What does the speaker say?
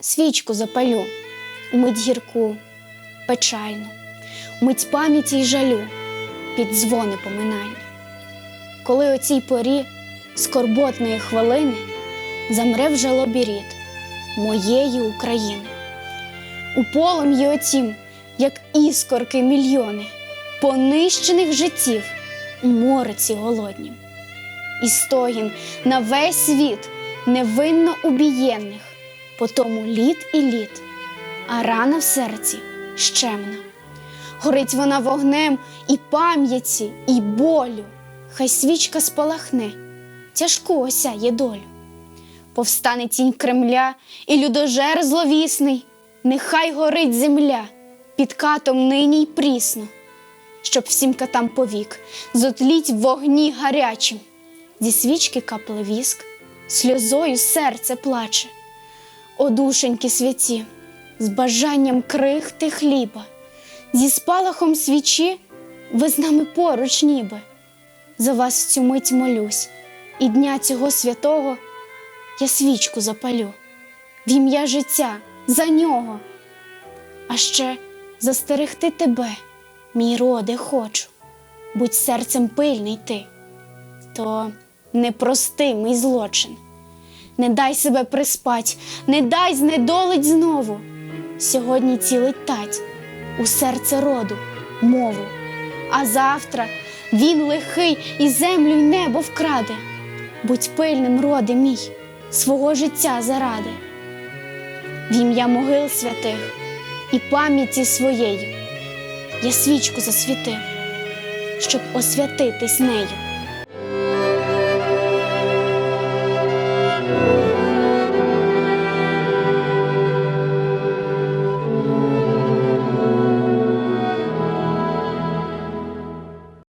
свічку запалю, мить гірку, печальну, мить пам'яті й жалю під дзвони поминання. Коли о цій порі скорботної хвилини замре в жалобі рід моєї України. У полум'ї отім, як іскорки мільйони, понищених життів у мороці голоднім. І стогін на весь світ невинно убієнних, по тому літ і літ, а рана в серці щемна. Горить вона вогнем і пам'яті, і болю, хай свічка спалахне, тяжку осяє долю. Повстане тінь Кремля і людожер зловісний, нехай горить земля під катом нині й прісно, щоб всім катам повік зотліть в вогні гарячим. Зі свічки капле віск, сльозою серце плаче. О душеньки святі, з бажанням крихти хліба, зі спалахом свічі ви з нами поруч ніби. За вас в цю мить молюсь, і дня цього святого я свічку запалю в ім'я життя за нього. А ще застерегти тебе, мій роде, хочу, будь серцем пильний ти, то непростимий злочин. Не дай себе приспать, не дай знедолить знову. Сьогодні цілить тать у серце роду, мову, а завтра він лихий і землю й небо вкраде. Будь пильним, роди мій, свого життя заради. В ім'я могил святих і пам'яті своєї я свічку засвітив, щоб освятитись нею.